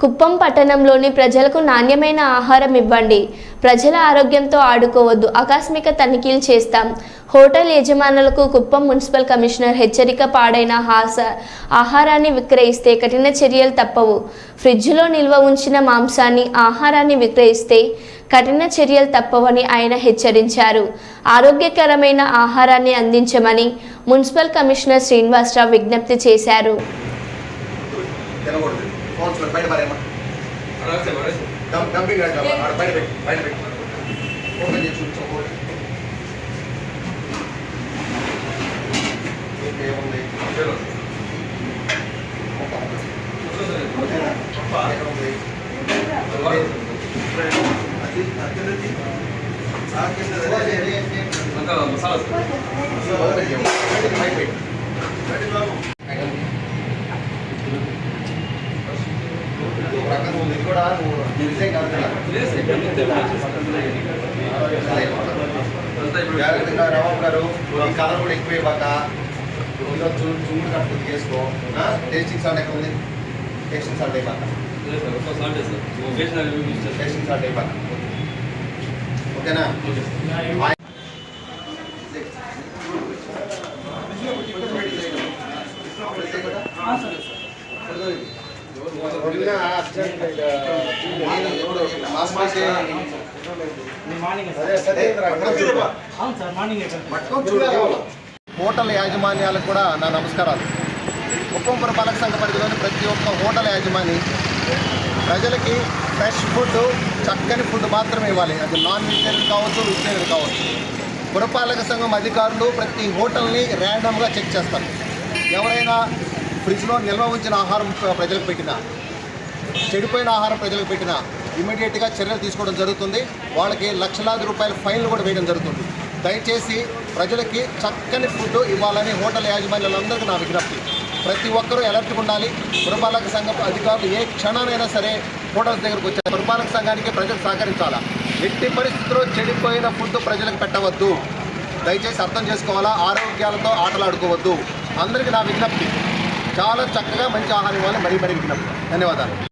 కుప్పం పట్టణంలోని ప్రజలకు నాణ్యమైన ఆహారం ఇవ్వండి. ప్రజల ఆరోగ్యంతో ఆడుకోవద్దు. ఆకస్మిక తనిఖీలు చేస్తాం. హోటల్ యజమానులకు కుప్పం మున్సిపల్ కమిషనర్ హెచ్చరిక పాడైన హాస ఆహారాన్ని విక్రయిస్తే కఠిన చర్యలు తప్పవు. ఫ్రిడ్జ్లో నిల్వ ఉంచిన మాంసాన్ని ఆహారాన్ని విక్రయిస్తే కఠిన చర్యలు తప్పవని ఆయన హెచ్చరించారు. ఆరోగ్యకరమైన ఆహారాన్ని అందించమని మున్సిపల్ కమిషనర్ శ్రీనివాసరావు విజ్ఞప్తి చేశారు. ఫోన్స్లో బయట పారేయమ్మా డం- డంపింగ్ ఆడ బయట పెట్టి బయట పెట్టి. ఓపెన్ చేసి చూపించు ఒకటి. ఇంకేముంది? ఒక ఒకటి. ఎక్కడ ఉంది? అది అక్కడది. ఆ కిందది. ఓపెన్ చేయమ్మా. బయట బయట పెట్టి. ఉంది. ఇది కూడా నువ్వు డిజైన్ కాదు. జాగ్రత్తగా రావు గారు కలర్ కూడా ఎక్కువ ఇవ్వక ఇందులో చూ- చూడు కట్టుకుని చేసుకో. టేస్టింగ్ సాల్ట్ ఎక్కడ ఉంది? టేస్టింగ్ సాల్ట్ అయిపోక. టేస్టింగ్ సాల్ట్ అయిపోక. ఓకేనా? సార్ మార్నింగ్ హోటల్ యాజమాన్యాలకు కూడా నా నమస్కారాలు. కుప్పంపుర పాలక సంఘ పరిధిలోని ప్రతి ఒక్క హోటల్ యాజమాని ప్రజలకి ఫ్రెష్ ఫుడ్ చక్కని ఫుడ్ మాత్రమే ఇవ్వాలి. అది నాన్ వెజిటేరియన్ కావచ్చు వెజిటేరియన్ కావచ్చు. పురపాలక సంఘం అధికారులు ప్రతి హోటల్ని ర్యాండమ్గా చెక్ చేస్తారు. ఎవరైనా ఫ్రిడ్జ్లో నిల్వ ఉంచిన ఆహారం ప్రజలకు పెట్టినా చెడిపోయిన ఆహారం ప్రజలకు పెట్టినా ఇమీడియట్గా చర్యలు తీసుకోవడం జరుగుతుంది. వాళ్ళకి లక్షలాది రూపాయల ఫైన్లు కూడా వేయడం జరుగుతుంది. దయచేసి ప్రజలకి చక్కని ఫుడ్ ఇవ్వాలని హోటల్ యాజమాన్యాలందరికీ నా విజ్ఞప్తి. ప్రతి ఒక్కరూ అలర్ట్గా ఉండాలి. పురపాలక సంఘం అధికారులు ఏ క్షణానైనా సరే హోటల్స్ దగ్గరకు వచ్చారు పురపాలక సంఘానికి ప్రజలు సహకరించాలా? ఎట్టి పరిస్థితుల్లో చెడిపోయిన ఫుడ్ ప్రజలకు పెట్టవద్దు. దయచేసి అర్థం చేసుకోవాలా? ఆరోగ్యాలతో ఆటలాడుకోవద్దు. అందరికీ నా విజ్ఞప్తి. చాలా చక్కగా మంచి ఆహారం ఇవ్వాలి మరీ మరీ విజ్ఞప్తి ధన్యవాదాలు.